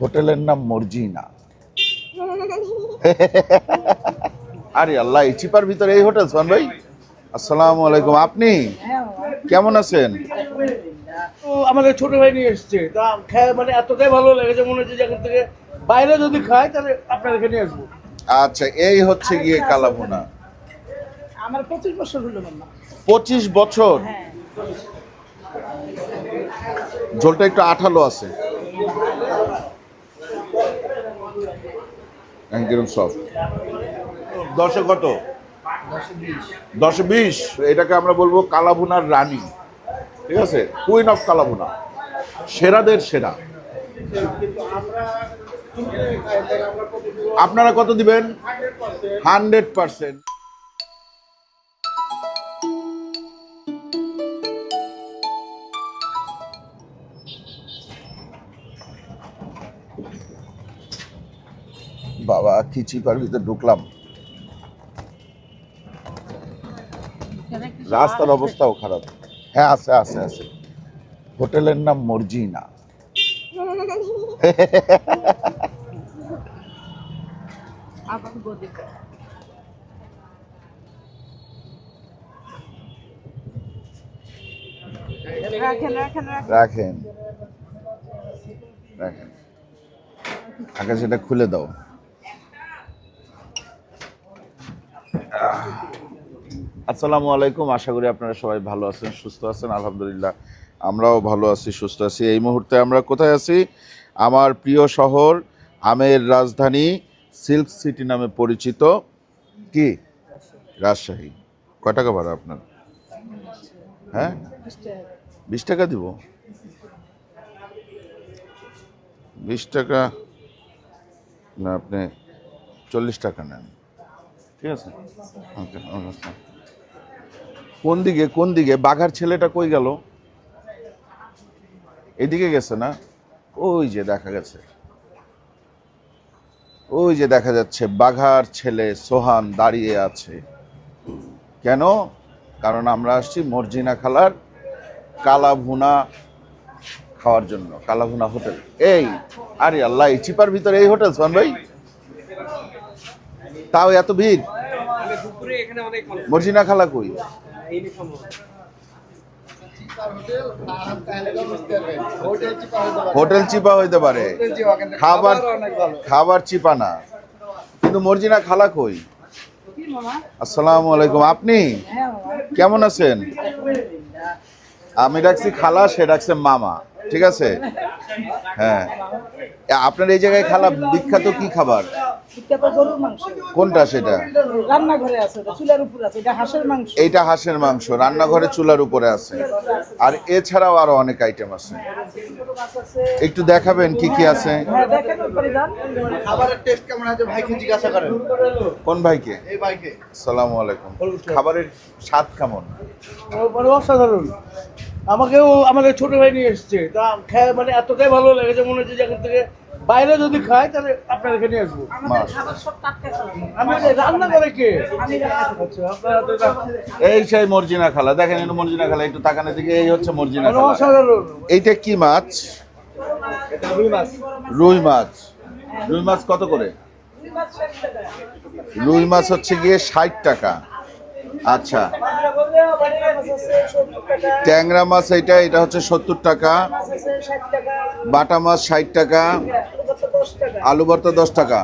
হোটেলের নাম মর্জিনা। আরে আল্লাহ এই চিপার ভিতরে এই হোটেল সোহান ভাই? আসসালামু আলাইকুম। আপনি? কেমন আছেন? আমাদের ছোট ভাই নিয়ে এসছে। তা খেয়ে মানে এতটাই ভালো লেগেছে মনে হচ্ছে যে এখান থেকে বাইরে যদি খাই তাহলে আপনার এখানে আসব। আচ্ছা এই হচ্ছে গিয়ে কালাভুনা আমার পঁচিশ বছর হলো পঁচিশ বছর? হ্যাঁ। ঝোলটা একটু আঠালো আছে। একদম সফট দশে কত? দশে বিশ। এটাকে আমরা বলব কালাভুনার রানী। ঠিক আছে? কুইন অফ কালাভুনা। সেরাদের সেরা। আপনারা কত দিবেন? Hundred percent. বাবা কি চিপার ভিতরে ঢুকলাম। রাস্তার অবস্থাও খারাপ। হ্যাঁ আছে আছে আছে। হোটেলের নাম মর্জিনা। রাখেন রাখেন রাখেন। রাখেন। রাখেন। আগে সেটা খুলে দাও। আসসালামু আলাইকুম। আশা করি আপনারা সবাই ভালো আছেন, সুস্থ আছেন, আলহামদুলিল্লাহ। আমরাও ভালো আছি, সুস্থ আছি। এই মুহূর্তে আমরা কোথায় আছি? আমার প্রিয় শহর, আমের রাজধানী, সিল্ক সিটি নামে পরিচিত কি? রাজশাহী। কয় টাকা ভাড়া আপনার? হ্যাঁ? বিশ টাকা দিব। বিশ টাকা না, আপনি চল্লিশ টাকা নেন। ঠিক আছে? ওকে ওকে। কোন দিকে কোন দিকে? বাঘার ছেলেটা কই গেল? এদিকে গেছে না? ওই যে দেখা গেছে। ওই যে দেখা যাচ্ছে বাঘার ছেলে সোহান দাঁড়িয়ে আছে। কেন? কারণ আমরা আসছি মর্জিনা খালার কালা ভুনা খাওয়ার জন্য কালা ভুনা হোটেল। এই আরে আল্লাহ এই চিপার ভিতরে এই হোটেল সোহান ভাই? তাও এত ভিড়? মর্জিনা খালা কই? হোটেল চিপা হইতে পারে। খাবার খাবার চিপা না। কিন্তু মর্জিনা খালা কই? আসসালামু আলাইকুম। আপনি? হ্যাঁ কেমন আছেন? আমি ডাকছি খালা সে ডাকছে মামা। ঠিক আছে? হ্যাঁ। আপনার এই জায়গায় খালা বিখ্যাত কি খাবার? কোনটা সেটা? রান্নাঘরে আছে চুলার উপর আছে এটা হাঁসের মাংস। এইটা হাঁসের মাংস রান্নাঘরে চুলার উপরে আছে। আর এছাড়াও আরও অনেক আইটেম আছে। একটু দেখাবেন কি কি আছে? হ্যাঁ দেখেন উপরে যান খাবারের টেস্ট কেমন আছে? ভাইকে জিজ্ঞাসা করেন। কোন ভাইকে? এই ভাইকে। আসসালামু আলাইকুম। খাবারের স্বাদ কেমন? মানে অসাধারণ। আমাকেও আমাদের ছোট ভাই নিয়ে এসছে। তা খেয়ে মানে এতটাই ভালো লেগেছে মনে হচ্ছে যে এখান থেকে বাইরে যদি খাই তাহলে আপনার এখানে আসব। আমাদের খাবার সব টাটকা চলবে আমি রান্না করে কে। আচ্ছা আপনারা তো এটা- এই সেই মর্জিনা খালা দেখেন এটা মর্জিনা খালা একটু তাকানোর দিকে এই হচ্ছে মর্জিনা খালা। অসাধারণ। এইটা কি মাছ? এটা রুই মাছ। রুই মাছ। রুই মাছ কত করে। রুই মাছ হচ্ছে গিয়ে ষাট টাকা। আচ্ছা। ট্যাংরা মাছ এইটা, এটা হচ্ছে সত্তর টাকা। বাটা মাছ ষাট টাকা। আলু ভর্তা দশ টাকা।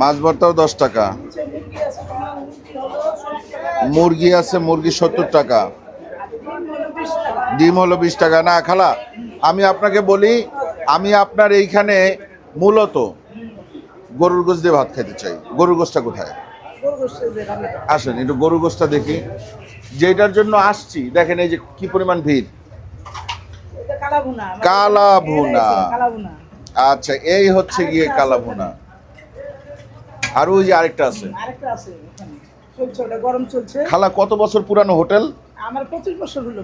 মাছ ভর্তাও দশ টাকা। মুরগি আছে, মুরগি সত্তর টাকা। ডিম হলো বিশ টাকা। না, খালা, আমি আপনাকে বলি, আমি আপনার এইখানে মূলত গরুর গোশ দিয়ে ভাত খেতে চাই। গরুর গোশটা কোথায়? আসেন একটু গরুর গোশটা দেখি। যেটার জন্য আসছি দেখেন এই যে কি পরিমাণ ভিড়। এটা কালা ভুনা আমাদের কালা মেয়েরা ভুনা। এসে কালা ভুনা। আচ্ছা এই হচ্ছে গিয়ে কালা ভুনা। আর ওই যে আরেকটা আছে। খালা কত বছর পুরানো হোটেল? আমার পঁচিশ বছর হলো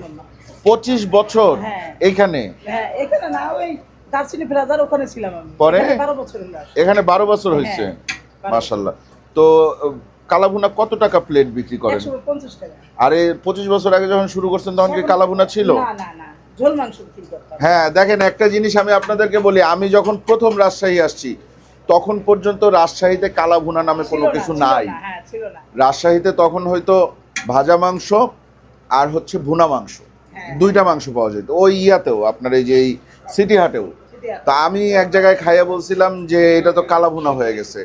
পঁচিশ বছর? হ্যাঁ। এইখানে? হ্যাঁ এখানে না ওই দার্চিনি প্লাজার ওখানে ছিলাম পরে? এখানে বারো বছর হয়েছে। হ্যাঁ। মাশাল্লাহ তো কালাভুনা কত টাকা প্লেট বিক্রি করেন? আরে পঁচিশ বছর আগে যখন শুরু করছেন তখন কি কালাভুনা ছিল? না না না ঝোল মাংস বিক্রি করতাম হ্যাঁ দেখেন একটা জিনিস আমি আপনাদেরকে বলি আমি যখন প্রথম রাজশাহী আসছি তখন পর্যন্ত রাজশাহীতে কালা ভুনা নামে কোনো কিছু নাই। হ্যাঁ রাজশাহীতে তখন হয়তো ভাজা মাংস আর হচ্ছে ভুনা মাংস হ্যাঁ। দুইটা মাংস পাওয়া যেত ওই ইয়াতেও আপনার এই যে এই সিটি হাটেও। তা আমি এক জায়গায় খাইয়া বলছিলাম যে এটা তো কালা ভুনা হয়ে গেছে।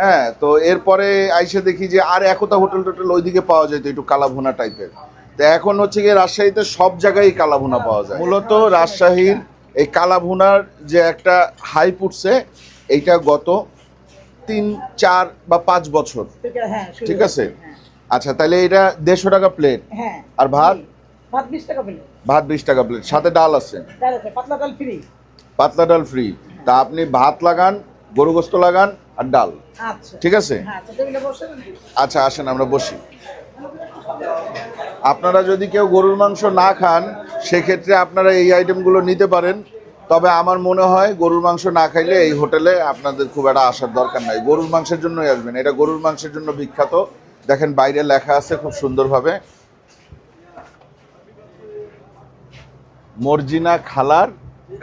হ্যাঁ তো এরপরে আইসে দেখি যে আর একতা হোটেল টোটেল ওইদিকে পাওয়া যেত একটু কালা ভুনা টাইপের। তো এখন হচ্ছে গিয়ে রাজশাহীতে সব জায়গায় কালা ভুনা পাওয়া যায়। মূলত রাজশাহীর এই কালা ভুনার যে একটা হাই উঠছে এইটা গত তিন চার বা পাঁচ বছর। হ্যাঁ ঠিক আছে? হ্যাঁ। আচ্ছা তাহলে এটা দেড়শো টাকা প্লেট। হ্যাঁ। আর ভাত? ভাত বিশ টাকা প্লেট। সাথে ডাল আছে। ডাল আছে পাতলা ডাল ফ্রি। পাতলা ডাল ফ্রি। তা আপনি ভাত লাগান গরু গোস্ত লাগান আর ডাল। আচ্ছা। ঠিক আছে? হ্যাঁ আচ্ছা আসেন আমরা বসি। আপনারা যদি কেউ গরুর মাংস না খান সেক্ষেত্রে আপনারা এই আইটেমগুলো নিতে পারেন। তবে আমার মনে হয় গরুর মাংস না খাইলে এই হোটেলে আপনাদের খুব একটা আসার দরকার নাই। গরুর মাংসের জন্যই আসবেন। এটা গরুর মাংসের জন্য বিখ্যাত। দেখেন বাইরে লেখা আছে খুব সুন্দরভাবে। মর্জিনা খালার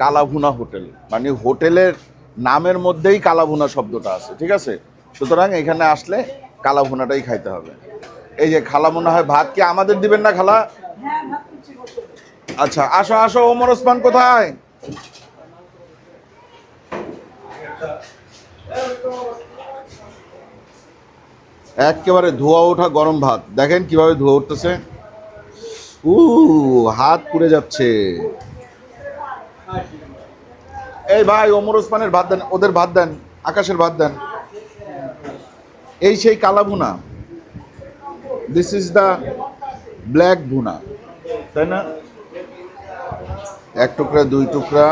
কালাভুনা হোটেল। মানে হোটেলের নামের মধ্যেই কালাভুনা শব্দটা আছে, ঠিক আছে? সুতরাং এখানে আসলে কালাভুনাটাই খাইতে হবে। এই যে খালা মনে হয় ভাত কি আমাদের দিবেন না খালা? আচ্ছা আসো আসো, ওমর ওসমান কোথায়? একেবারে ধোয়া ওঠা গরম ভাত। দেখেন কীভাবে ধোয়া উঠতেছে। উ হাত পুড়ে যাচ্ছে। এই ভাই ওমর ওসমানের ভাত দেন ওদের ভাত দেন আকাশের ভাত দেন। এই সেই কালা ভুনা। দিস ইজ দ্য ব্ল্যাক ভুনা। তাই না? এক টুকরা দুই টুকরা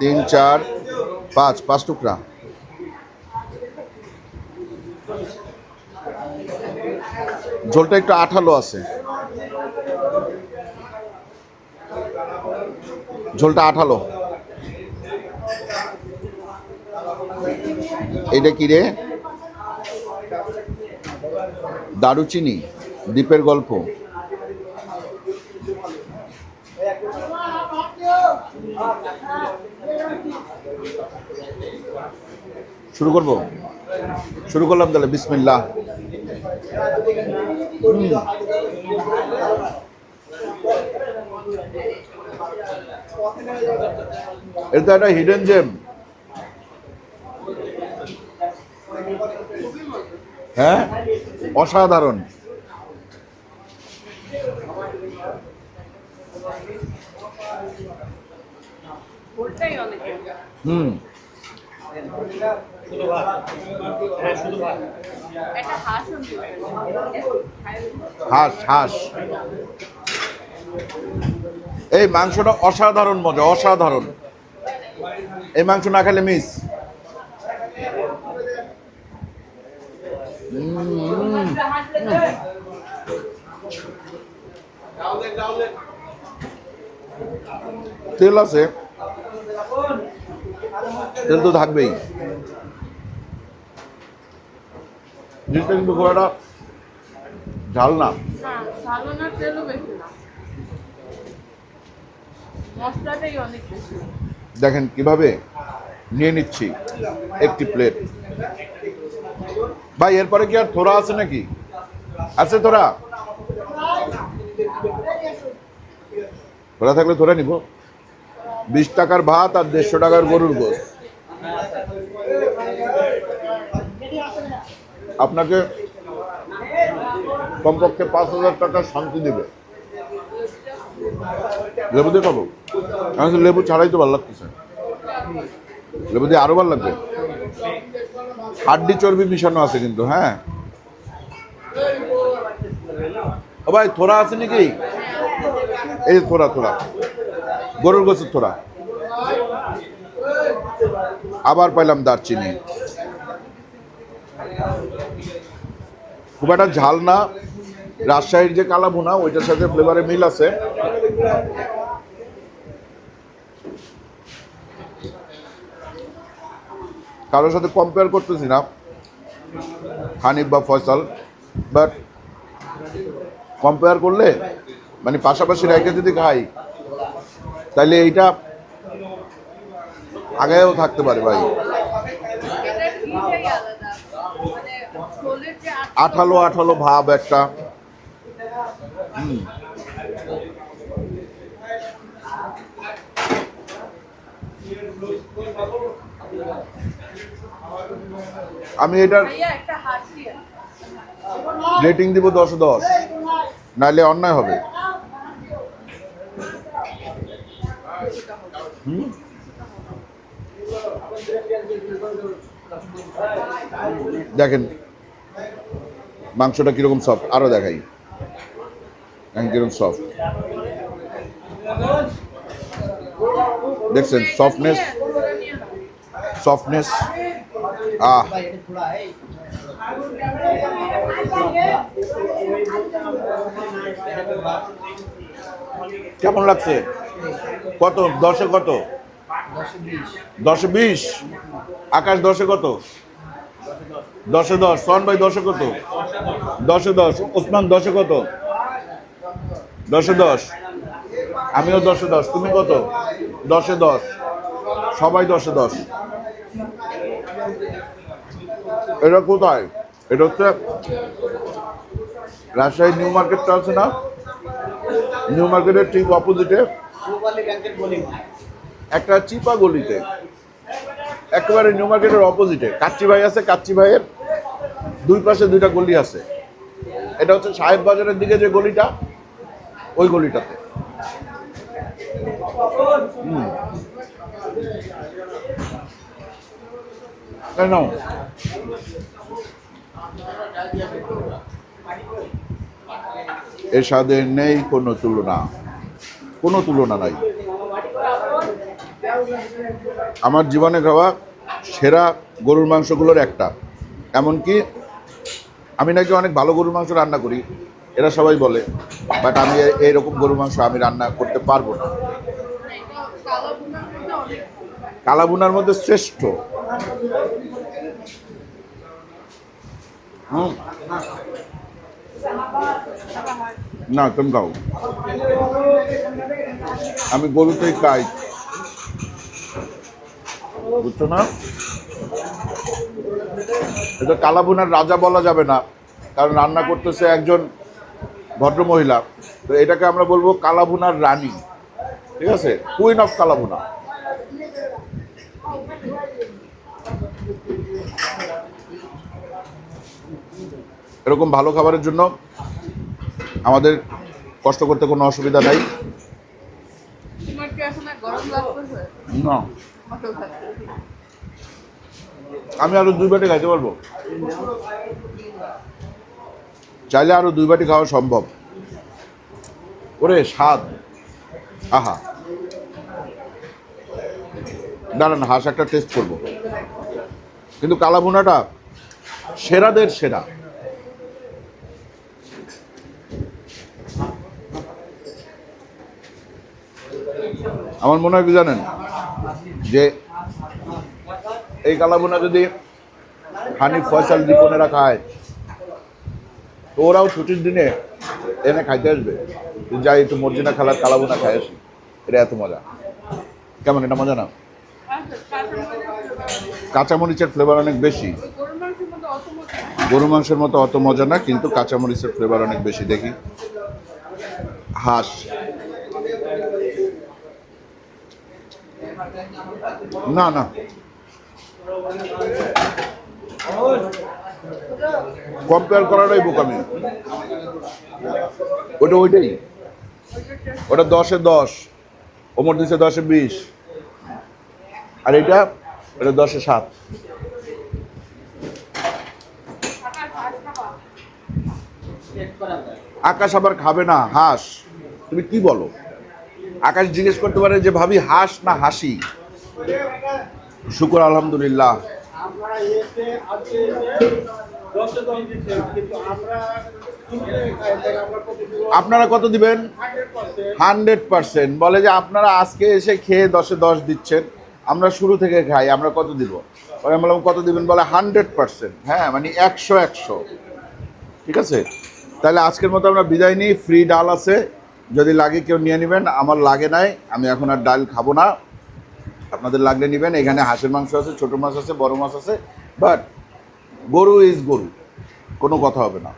তিন চার পাঁচ পাঁচ টুকরা। ঝোলটা একটু আঠালো আছে। ঝোলটা আঠালো। এটা কি রে? দারুচিনি, দ্বীপের গল্প। শুরু করব? শুরু করলাম তাহলে, বিসমিল্লাহ। এটা একটা হিডেন জেম হ্যাঁ? অসাধারণ। হুম। হাঁস হাঁস এই মাংসটা অসাধারণ মজা অসাধারণ। এই মাংস না খেলে মিস তেল আছে। তেল তো থাকবেই। জিনিসটা কিন্তু খুব একটা ঝাল না। দেখেন কীভাবে নিয়ে নিচ্ছি একটি প্লেট ভাই, এরপরে কি আর থোড়া আছে নাকি? আছে তোরা থোড়া থাকলে থোড়া নিব। বিশ টাকার ভাত আর দেড়শো টাকার গরুর গোস আপনাকে কমপক্ষে পাঁচ হাজার টাকা শান্তি দেবে। লেবু দিয়ে খাব? আমি লেবু ছাড়াই তো ভালো লাগতেছে। লেবু দিয়ে আরও ভালো লাগবে। হাড্ডি চর্বি মিশানো আছে কিন্তু হ্যাঁ? ও ভাই, থোড়া আছে নাকি? এই থোড়া থোড়া। গরুর গোছের থোড়া। আবার পাইলাম দারচিনি। খুব একটা ঝাল না। রাজশাহীর যে কালা ভুনা ওইটার সাথে ফ্লেভারে মিল আছে। কারোর সাথে কম্পেয়ার করতেছি না, হানিফ বা ফয়সাল বাট কম্পেয়ার করলে মানে পাশাপাশি রেখে যদি খাই তাহলে এইটা আগেও থাকতে পারে ভাই আঠালো আঠালো ভাব একটা হুম। আমি এটার। রেটিং দিব দশ দশ। নাহলে অন্যায় হবে। হুম? দেখেন মাংসটা কীরকম সফট আরও দেখাই। দেখেন কীরকম সফট দেখছেন সফটনেস সফটনেস আহ কেমন লাগছে? কত? দশে কত? দশে বিশ। আকাশ দশে কত? দশে দশ। সন ভাই দশে কত? দশে দশ। ওসমান দশে কত? দশে দশ। আমিও দশে দশ। তুমি কত? দশে দশ। সবাই দশে দশ। এটা কোথায়? এটা হচ্ছে রাজশাহী নিউ মার্কেটটা আছে না? নিউ মার্কেটের ঠিক অপোজিটে। একটা চিপা গলিতে। একেবারে নিউ মার্কেটের অপোজিটে। কাচ্চি ভাই আছে, কাচ্চি ভাইয়ের দুই পাশে দুইটা গলি আছে। এটা হচ্ছে সাহেব বাজারের দিকে যে গলিটা, ওই গলিটাতে। হুম। নাও। এর সাথে নেই, কোনো তুলনা। কোনো তুলনা নাই। আমার জীবনে খাওয়া সেরা গরুর মাংসগুলোর একটা। এমনকি আমি নাকি অনেক ভালো গরুর মাংস রান্না করি, এরা সবাই বলে, বাট আমি এইরকম গরুর মাংস আমি রান্না করতে পারব না। কালাবুনার মধ্যে শ্রেষ্ঠ। না তুমি খাও আমি গরুতেই খাই বুঝছ না এটা কালাবুনার রাজা বলা যাবে না কারণ রান্না করতেছে একজন ভদ্রমহিলা তো এটাকে আমরা বলব কালাবুনার রানী ঠিক আছে কুইন অফ কালাবুনা এরকম ভালো খাবারের জন্য আমাদের কষ্ট করতে কোনো অসুবিধা নাই। আমি আরও দুই বাটি খাইতে পারব? চাইলে আরও দুই বাটি খাওয়া সম্ভব। ওরে, স্বাদ। আহা। দাঁড়ান, হাঁস একটা টেস্ট করব। কিন্তু কালাভুনাটা সেরাদের সেরা। আমার মনে হয় কি জানেন? যে এই কালাবোনা যদি হানিফ ফয়সাল দীপনেরা খায়, তো ওরাও ছুটির দিনে এনে খাইতে আসবে। যাই একটু মর্জিনা খেলার কালাবোনা খাই আসি, এটা এত মজা। কেমন, এটা মজা না? কাঁচামরিচের ফ্লেভার অনেক বেশি। গরু মাংসের মতো অত মজা না, কিন্তু কাঁচামরিচের ফ্লেভার অনেক বেশি, দেখি। হাঁস। না না। কম্পেয়ার করাটাই বোকামি ওটা ওইটাই। ওটা দশে দশ, ওমর দিছে দশে বিশ। আর এটা এটা দশে সাত। আকাশ আবার খাবে না, হাঁস। তুমি কি বলো? আকাশ জিজ্ঞেস করতে পারে যে ভাবি, হাঁস না হাসি? শুকর আলহামদুলিল্লাহ। আপনারা কত দিবেন? Hundred percent. বলে যে আপনারা আজকে এসে খেয়ে দশে দশ দিচ্ছেন। আমরা শুরু থেকে খাই, আমরা কত দিব? আমি বললাম, কত দিবেন? বলে হান্ড্রেড পার্সেন্ট। হ্যাঁ মানে একশো একশো। ঠিক আছে? তাহলে আজকের মতো আমরা বিদায় নিই। ফ্রি ডাল আছে। যদি লাগে কেউ নিয়ে নেবেন, আমার লাগে নাই। আমি এখন আর ডাল খাব না। আপনাদের লাগলে নেবেন। এখানে হাঁসের মাংস আছে, ছোটো মাছ আছে, বড় মাছ আছে বাট গরু ইজ গরু, কোনো কথা হবে না।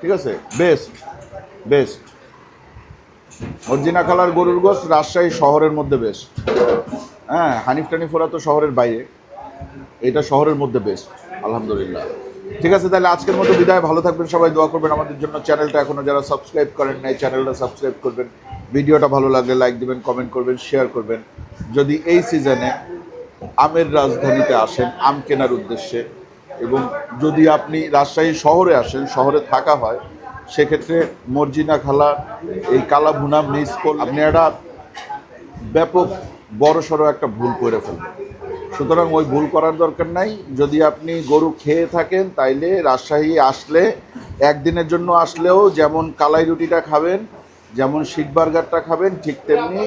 ঠিক আছে? বেস্ট বেস্ট অরিজিনা কালার গরুর গোস রাজশাহী শহরের মধ্যে বেস্ট হ্যাঁ হানিফ টানিফ ওরা তো শহরের বাইরে। এটা শহরের মধ্যে বেস্ট আলহামদুলিল্লাহ। ঠিক আছে, তাহলে আজকের মতো বিদায়। ভালো থাকবেন, সবাই দোয়া করবেন আমাদের জন্য। চ্যানেলটা এখনও যারা সাবস্ক্রাইব করেন নাই, চ্যানেলটা সাবস্ক্রাইব করবেন। ভিডিওটা ভালো লাগলে লাইক দিবেন কমেন্ট করবেন শেয়ার করবেন। যদি এই সিজনে আমের রাজধানীতে আসেন, আম কেনার উদ্দেশ্যে, এবং যদি আপনি রাজশাহী শহরে আসেন, শহরে থাকা হয়, সেক্ষেত্রে মর্জিনা খালা এই কালা ভুনা মিস করলে আপনি একটা ব্যাপক বড় সড়ো একটা ভুল করে ফেলবেন। সুতরাং ওই ভুল করার দরকার নাই। যদি আপনি গরু খেয়ে থাকেন, তাইলে রাজশাহী আসলে, একদিনের জন্য আসলেও যেমন কালাই রুটিটা খাবেন যেমন শিখ বার্গারটা খাবেন, ঠিক তেমনি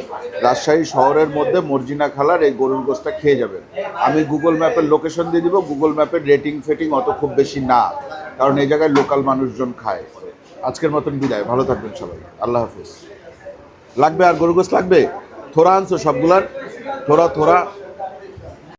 রাজশাহী শহরের মধ্যে মর্জিনা খালার এই গরুর গোসটা খেয়ে যাবেন। আমি গুগল ম্যাপের লোকেশন দিয়ে দিব গুগল ম্যাপের রেটিং ফেটিং অত খুব বেশি না, কারণ এই জায়গায় লোকাল মানুষজন খায়। আজকের মতন বিদায়, ভালো থাকবেন সবাই, আল্লাহ হাফিজ। লাগবে আর গরু গোস লাগবে? থোড়া আনছো সবগুলার? থোড়া থোড়া।